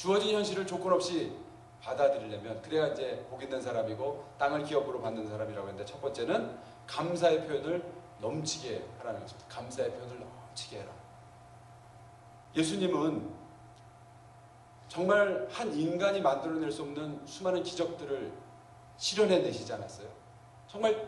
주어진 현실을 조건 없이 받아들이려면 그래야 이제 복 있는 사람이고 땅을 기업으로 받는 사람이라고 했는데 첫 번째는 감사의 표현을 넘치게 하라는 것입니다. 감사의 표현을 넘치게 해라. 예수님은 정말 한 인간이 만들어낼 수 없는 수많은 기적들을 실현해내시지 않았어요. 정말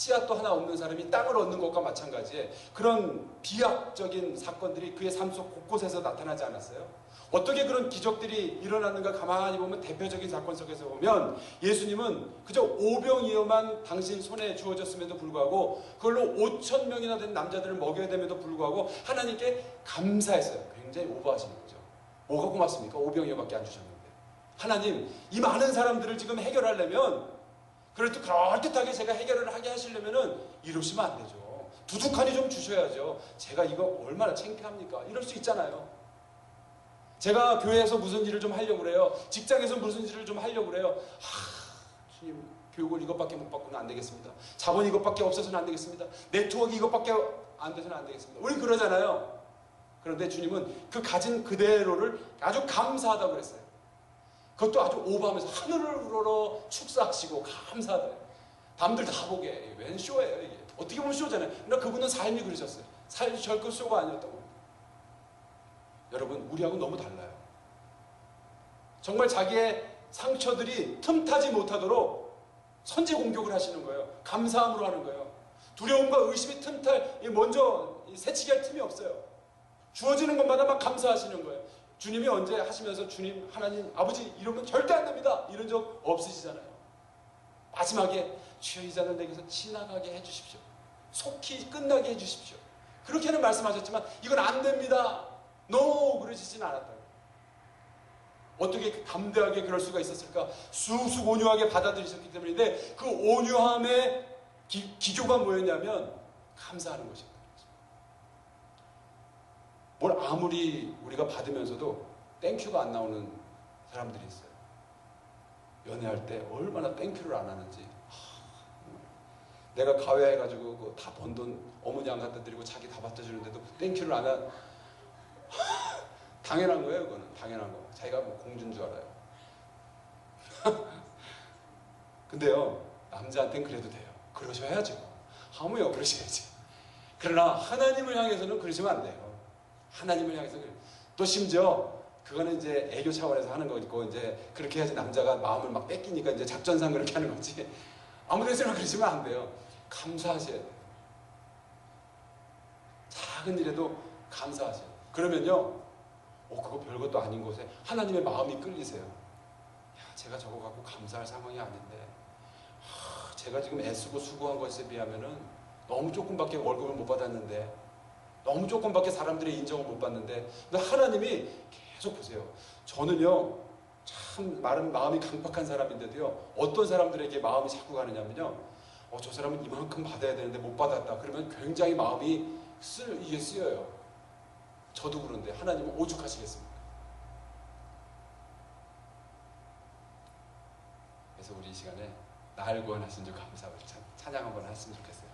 씨앗도 하나 없는 사람이 땅을 얻는 것과 마찬가지에 그런 비약적인 사건들이 그의 삶 속 곳곳에서 나타나지 않았어요. 어떻게 그런 기적들이 일어났는가 가만히 보면 대표적인 사건 속에서 보면 예수님은 그저 오병이어만 당신 손에 주어졌음에도 불구하고 그걸로 5천 명이나 된 남자들을 먹여야 됨에도 불구하고 하나님께 감사했어요. 굉장히 오버하시는 거죠. 뭐가 고맙습니까? 오병이어밖에 안 주셨는데. 하나님, 이 많은 사람들을 지금 해결하려면 그래도 그럴듯하게 제가 해결을 하게 하시려면은 이러시면 안 되죠. 두둑하니 좀 주셔야죠. 제가 이거 얼마나 창피합니까? 이럴 수 있잖아요. 제가 교회에서 무슨 일을 좀 하려고 그래요. 직장에서 무슨 일을 좀 하려고 그래요. 하, 주님, 교육을 이것밖에 못 받고는 안 되겠습니다. 자본 이것밖에 없어서는 안 되겠습니다. 네트워크 이것밖에 안 돼서는 안 되겠습니다. 우리 그러잖아요. 그런데 주님은 그 가진 그대로를 아주 감사하다고 그랬어요. 그것도 아주 오버하면서 하늘을 우러러 축사하시고 감사하다. 남들 다 보게 웬 쇼예요 이게. 어떻게 보면 쇼잖아요. 그러나 그분은 삶이 그러셨어요. 삶이 절대 쇼가 아니었다고. 여러분 우리하고 너무 달라요. 정말 자기의 상처들이 틈타지 못하도록 선제 공격을 하시는 거예요. 감사함으로 하는 거예요. 두려움과 의심이 틈탈 먼저 새치기 할 틈이 없어요. 주어지는 것마다 막 감사하시는 거예요. 주님이 언제 하시면서 주님 하나님 아버지 이러면 절대 안 됩니다. 이런 적 없으시잖아요. 마지막에 주여 이 잔을 내게서 지나가게 해주십시오. 속히 끝나게 해주십시오. 그렇게는 말씀하셨지만 이건 안 됩니다. no 그러시진 않았다. 어떻게 담대하게 그럴 수가 있었을까? 쑥쑥 온유하게 받아들이셨기 때문인데 그 온유함의 기, 기조가 뭐였냐면 감사하는 것입니다. 뭘 아무리 우리가 받으면서도 땡큐가 안 나오는 사람들이 있어요. 연애할 때 얼마나 땡큐를 안 하는지. 내가 가외해가지고 그 다번 돈 어머니 안 갖다 드리고 자기 다 받다 주는데도 땡큐를 안 한. 당연한 거예요, 그거는. 당연한 거. 자기가 뭐 공주인 줄 알아요. 근데요, 남자한테는 그래도 돼요. 그러셔야죠. 하무요, 그러셔야지. 그러나 하나님을 향해서는 그러시면 안 돼요. 하나님을 향해서. 또 심지어 그거는 이제 애교 차원에서 하는 거고 이제 그렇게 해야지 남자가 마음을 막 뺏기니까 이제 작전상 그렇게 하는 거지. 아무 데서나 그러시면 안 돼요. 감사하셔야 돼요. 작은 일에도 감사하세요. 그러면요, 어, 그거 별것도 아닌 곳에 하나님의 마음이 끌리세요. 야, 제가 저거 갖고 감사할 상황이 아닌데, 하, 제가 지금 애쓰고 수고한 것에 비하면은 너무 조금밖에 월급을 못 받았는데, 너무 조금밖에 사람들의 인정을 못 받는데, 근데 하나님이 계속 보세요. 저는요, 참 마음, 마음이 강팍한 사람인데도요, 어떤 사람들에게 마음이 자꾸 가느냐면요, 어, 저 사람은 이만큼 받아야 되는데 못 받았다. 그러면 굉장히 마음이 쓸, 이게 쓰여요. 저도 그런데 하나님은 오죽하시겠습니까? 그래서 우리 이 시간에 날 구원하신 주 찬- 찬양 한번 했으면 좋겠어요.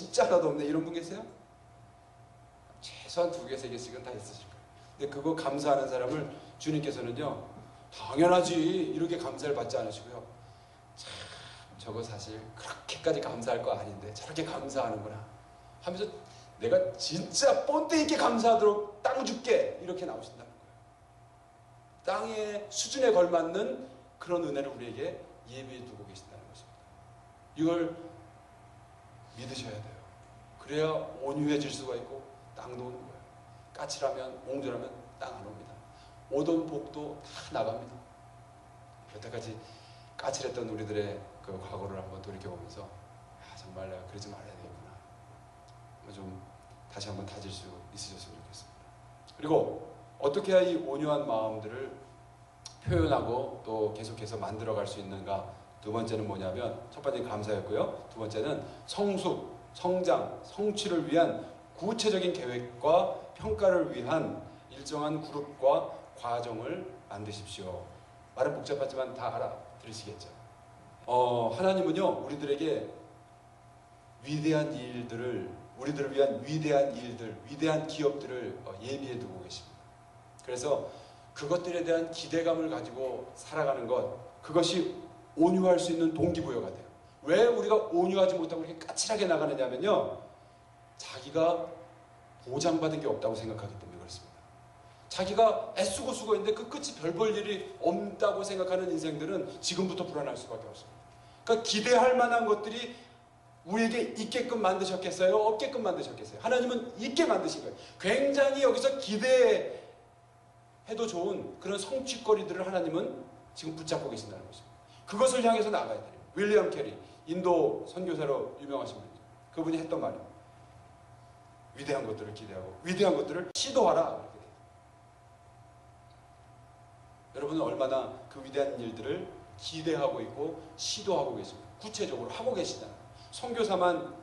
진짜 하나도 없네 이런 분 계세요? 최소한 두 개, 세 개씩은 다 있으실 거예요. 근데 그거 감사하는 사람을 주님께서는요 당연하지 이렇게 감사를 받지 않으시고요. 참 저거 사실 그렇게까지 감사할 거 아닌데 저렇게 감사하는구나 하면서 내가 진짜 본때 있게 감사하도록 땅 줄게 이렇게 나오신다는 거예요. 땅의 수준에 걸맞는 그런 은혜를 우리에게 예비해 두고 계신다는 것입니다. 이걸 믿으셔야 돼요. 그래야 온유해질 수가 있고 땅도 오는 거예요. 까칠하면 옹졸하면 땅 안 옵니다. 오던 복도 다 나갑니다. 여태까지 까칠했던 우리들의 그 과거를 한번 돌이켜보면서 아 정말 내가 그러지 말아야 되겠구나. 좀 다시 한번 다질 수 있으셨으면 좋겠습니다. 그리고 어떻게 해야 이 온유한 마음들을 표현하고 또 계속해서 만들어갈 수 있는가? 두 번째는 뭐냐면 첫 번째는 감사였고요. 두 번째는 성숙, 성장, 성취를 위한 구체적인 계획과 평가를 위한 일정한 그룹과 과정을 만드십시오. 말은 복잡하지만 다 알아들으시겠죠. 어, 하나님은요 우리들에게 위대한 일들을 우리들을 위한 위대한 일들, 위대한 기업들을 어, 예비해 두고 계십니다. 그래서 그것들에 대한 기대감을 가지고 살아가는 것, 그것이 온유할 수 있는 동기부여가 돼요. 왜 우리가 온유하지 못하고 이렇게 까칠하게 나가느냐면요. 자기가 보장받은 게 없다고 생각하기 때문에 그렇습니다. 자기가 애쓰고 쓰고 있는데 그 끝이 별 볼 일이 없다고 생각하는 인생들은 지금부터 불안할 수밖에 없습니다. 그러니까 기대할 만한 것들이 우리에게 있게끔 만드셨겠어요? 없게끔 만드셨겠어요? 하나님은 있게 만드신 거예요. 굉장히 여기서 기대해도 좋은 그런 성취거리들을 하나님은 지금 붙잡고 계신다는 것입니다. 그것을 향해서 나가야 돼요. 윌리엄 캐리, 인도 선교사로 유명하신 분이죠. 그분이 했던 말이에요. 위대한 것들을 기대하고 위대한 것들을 시도하라. 여러분은 얼마나 그 위대한 일들을 기대하고 있고 시도하고 계십니까? 구체적으로 하고 계시잖아요. 선교사만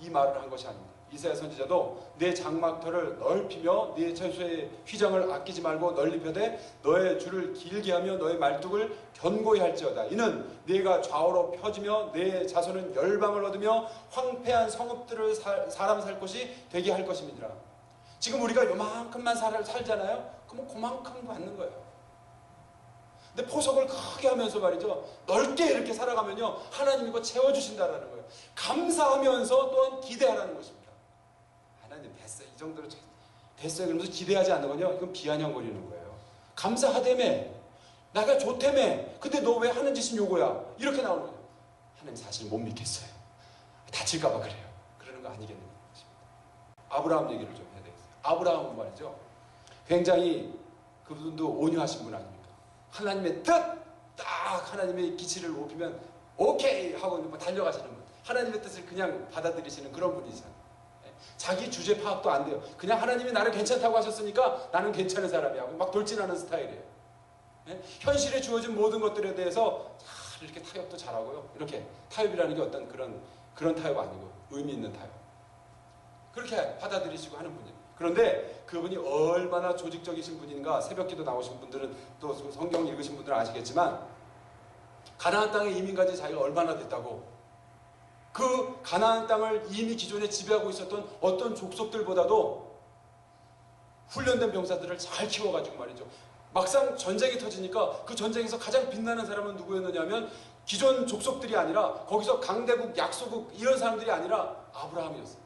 이 말을 한 것이 아닙니다. 이사야 선지자도 내 장막터를 넓히며 네 처소의 휘장을 아끼지 말고 널리 펴되 너의 줄을 길게 하며 너의 말뚝을 견고히 할지어다. 이는 네가 좌우로 펴지며 내 자손은 열방을 얻으며 황폐한 성읍들을 살, 사람 살 곳이 되게 할 것임이니라. 지금 우리가 요만큼만 살, 살잖아요. 그러면 그만큼 받는 거예요. 근데 포석을 크게 하면서 말이죠. 넓게 이렇게 살아가면요. 하나님이 거 채워주신다라는 거예요. 감사하면서 또한 기대하라는 것입니다. 하나님 됐어. 이 정도로 됐어요. 그러면서 기대하지 않는 건요. 이건 비아냥거리는 거예요. 감사하다며. 나가 좋다며. 근데 너 왜 하는 짓은 요거야. 이렇게 나오는 거예요. 하나님 사실 못 믿겠어요. 다칠까봐 그래요. 그러는 거 것입니다. 아브라함 얘기를 좀 해야 되겠어요. 아브라함은 말이죠. 굉장히 그분도 온유하신 분 아닙니까? 하나님의 뜻! 딱 하나님의 기치를 높이면 오케이! 하고 뭐 달려가시는 분. 하나님의 뜻을 그냥 받아들이시는 그런 분이잖아요. 예. 자기 주제 파악도 안 돼요. 그냥 하나님이 나를 괜찮다고 하셨으니까 나는 괜찮은 사람이야. 막 돌진하는 스타일이에요. 예? 현실에 주어진 모든 것들에 대해서 잘 이렇게 타협도 잘하고요. 이렇게 타협이라는 게 어떤 그런 그런 타협 아니고 의미 있는 타협. 그렇게 받아들이시고 하는 분이에요. 그런데 그분이 얼마나 조직적이신 분인가 새벽기도 나오신 분들은 또 성경 읽으신 분들은 아시겠지만 가나안 땅에 이민 간지 자기가 얼마나 됐다고 그 가나안 땅을 이미 기존에 지배하고 있었던 어떤 족속들보다도 훈련된 병사들을 잘 키워가지고 말이죠. 막상 전쟁이 터지니까 그 전쟁에서 가장 빛나는 사람은 누구였느냐면 기존 족속들이 아니라 거기서 강대국, 약소국 이런 사람들이 아니라 아브라함이었어요.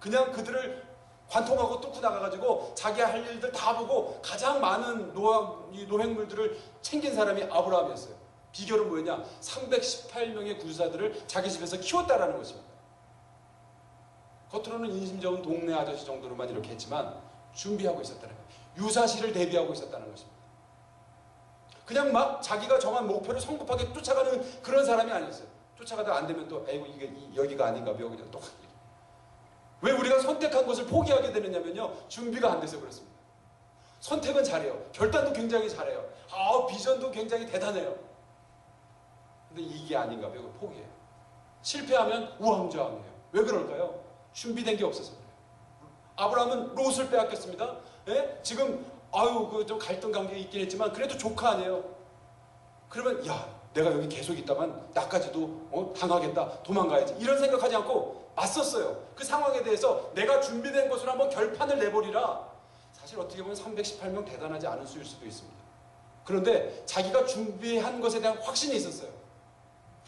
그냥 그들을 관통하고 뚫고 나가가지고 자기 할 일들 다 보고 가장 많은 노, 노획물들을 챙긴 사람이 아브라함이었어요. 비결은 뭐였냐? 318명의 군사들을 자기 집에서 키웠다라는 것입니다. 겉으로는 인심 좋은 동네 아저씨 정도로만 이렇게 했지만 준비하고 있었다는 거예요. 유사시를 대비하고 있었다는 것입니다. 그냥 막 자기가 정한 목표를 성급하게 쫓아가는 그런 사람이 아니었어요. 쫓아가다 안 되면 또 에이고 이게 여기가 아닌가 봐 여기는 또왜 우리가 선택한 것을 포기하게 되느냐면요. 준비가 안 돼서 그렇습니다. 선택은 잘해요. 결단도 굉장히 잘해요. 아, 비전도 굉장히 대단해요. 근데 이게 아닌가 봐요. 포기해요. 실패하면 우왕좌왕해요. 왜 그럴까요? 준비된 게 없어서 그래요. 아브라함은 롯을 빼앗겼습니다. 예? 지금 아유 그 좀 갈등 관계 있긴 했지만 그래도 조카 아니에요. 그러면 야 내가 여기 계속 있다간 나까지도 어, 당하겠다, 도망가야지 이런 생각하지 않고 맞섰어요. 그 상황에 대해서 내가 준비된 것으로 한번 결판을 내버리라. 사실 어떻게 보면 318명 대단하지 않은 수일 수도 있습니다. 그런데 자기가 준비한 것에 대한 확신이 있었어요.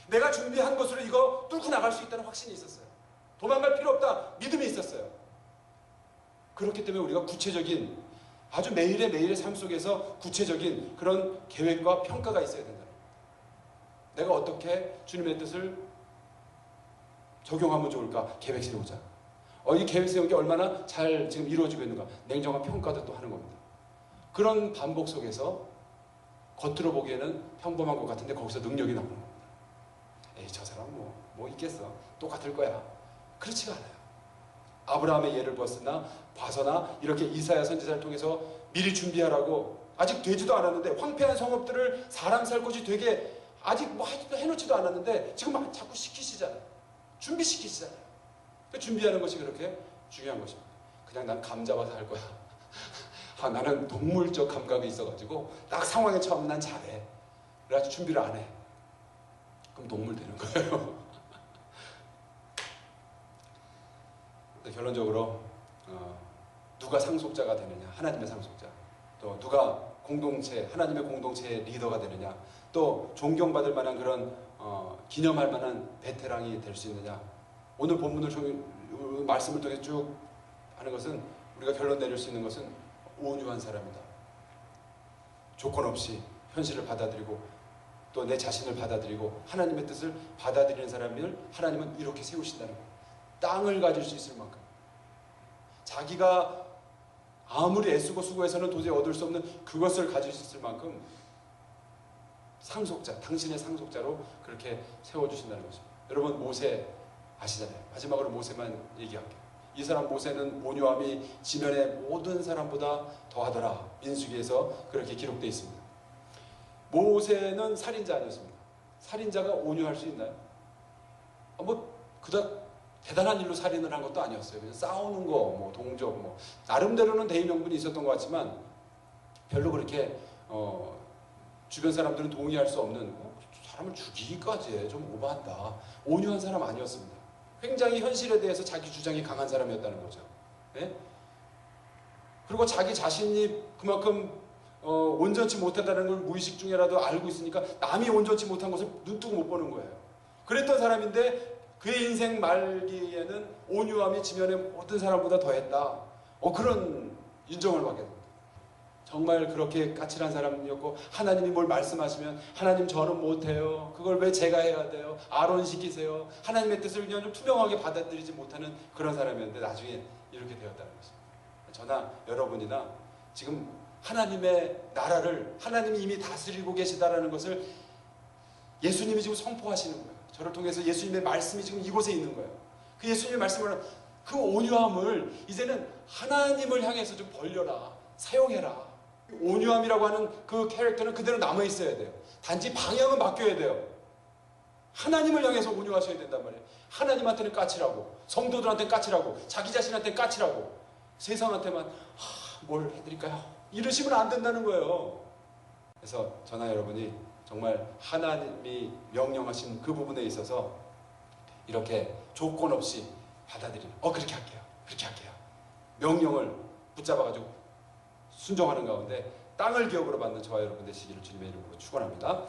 내가 준비한 것으로 이거 뚫고 나갈 수 있다는 확신이 있었어요. 도망갈 필요 없다. 믿음이 있었어요. 그렇기 때문에 우리가 구체적인 아주 매일의 매일의 삶 속에서 구체적인 그런 계획과 평가가 있어야 된다. 내가 어떻게 주님의 뜻을 적용하면 좋을까? 계획 세우자. 어, 이 계획 세운 게 얼마나 잘 지금 이루어지고 있는가? 냉정한 평가도 또 하는 겁니다. 그런 반복 속에서 겉으로 보기에는 평범한 것 같은데 거기서 능력이 나오는 겁니다. 저 사람 뭐, 뭐 있겠어. 똑같을 거야. 그렇지가 않아요. 아브라함의 예를 봤으나 봐서나 이렇게 이사야 선지자를 통해서 미리 준비하라고 아직 되지도 않았는데 황폐한 성읍들을 사람 살 곳이 되게 아직 뭐 해놓지도 않았는데 지금 막 자꾸 시키시잖아요. 준비시키시잖아요. 그 준비하는 것이 그렇게 중요한 것입니다. 그냥 난감 잡아서 할 거야. 아, 나는 동물적 감각이 있어가지고 딱 상황에 처하면 난 잘해. 그래가지고 준비를 안 해. 그럼 동물 되는 거예요. 근데 결론적으로 어, 누가 상속자가 되느냐 하나님의 상속자 또 누가 공동체 하나님의 공동체의 리더가 되느냐 또 존경받을 만한 그런 어, 기념할 만한 베테랑이 될 수 있느냐 오늘 본문을 좀 말씀을 통해 쭉 하는 것은 우리가 결론 내릴 수 있는 것은 온유한 사람이다 조건 없이 현실을 받아들이고 또 내 자신을 받아들이고 하나님의 뜻을 받아들이는 사람을 하나님은 이렇게 세우신다는 거예요. 땅을 가질 수 있을 만큼 자기가 아무리 애쓰고 수고해서는 도저히 얻을 수 없는 그것을 가질 수 있을 만큼 상속자, 당신의 상속자로 그렇게 세워주신다는 거죠. 여러분 모세 아시잖아요. 마지막으로 모세만 얘기할게요. 이 사람 모세는 온유함이 지면의 모든 사람보다 더하더라. 민수기에서 그렇게 기록되어 있습니다. 모세는 살인자 아니었습니다. 살인자가 온유할 수 있나요? 아, 뭐 그닥 대단한 일로 살인을 한 것도 아니었어요. 그냥 싸우는 거, 뭐 동족, 뭐 나름대로는 대의 명분이 있었던 것 같지만 별로 그렇게 어, 주변 사람들은 동의할 수 없는 어, 사람을 죽이기까지 해. 좀 오버한다. 온유한 사람 아니었습니다. 굉장히 현실에 대해서 자기 주장이 강한 사람이었다는 거죠. 예? 그리고 자기 자신이 그만큼 어, 온전치 못하다는 걸 무의식 중에라도 알고 있으니까 남이 온전치 못한 것을 눈뜨고 못 보는 거예요. 그랬던 사람인데 그의 인생 말기에는 온유함이 지면의 모든 사람보다 더했다. 어, 그런 인정을 받게 됩니다. 정말 그렇게 까칠한 사람이었고 하나님이 뭘 말씀하시면 하나님 저는 못해요. 그걸 왜 제가 해야 돼요? 아론 시키세요. 하나님의 뜻을 그냥 좀 투명하게 받아들이지 못하는 그런 사람이었는데 나중에 이렇게 되었다는 것입니다. 저나 여러분이나 지금 하나님의 나라를 하나님이 이미 다스리고 계시다라는 것을 예수님이 지금 선포하시는 거예요. 저를 통해서 예수님의 말씀이 지금 이곳에 있는 거예요. 그 예수님의 말씀을 그 온유함을 이제는 하나님을 향해서 좀 벌려라. 사용해라. 온유함이라고 하는 그 캐릭터는 그대로 남아 있어야 돼요. 단지 방향은 바뀌어야 돼요. 하나님을 향해서 온유하셔야 된단 말이에요. 하나님한테는 까칠하고 성도들한테는 까칠하고 자기 자신한테는 까칠하고 세상한테만 하, 뭘 해드릴까요? 이러시면 안 된다는 거예요. 그래서 저나 여러분이 정말 하나님이 명령하신 그 부분에 있어서 이렇게 조건 없이 받아들이는 어 그렇게 할게요. 그렇게 할게요. 명령을 붙잡아가지고 순종하는 가운데 땅을 기업으로 받는 저와 여러분 되시기를 주님의 이름으로 축원합니다.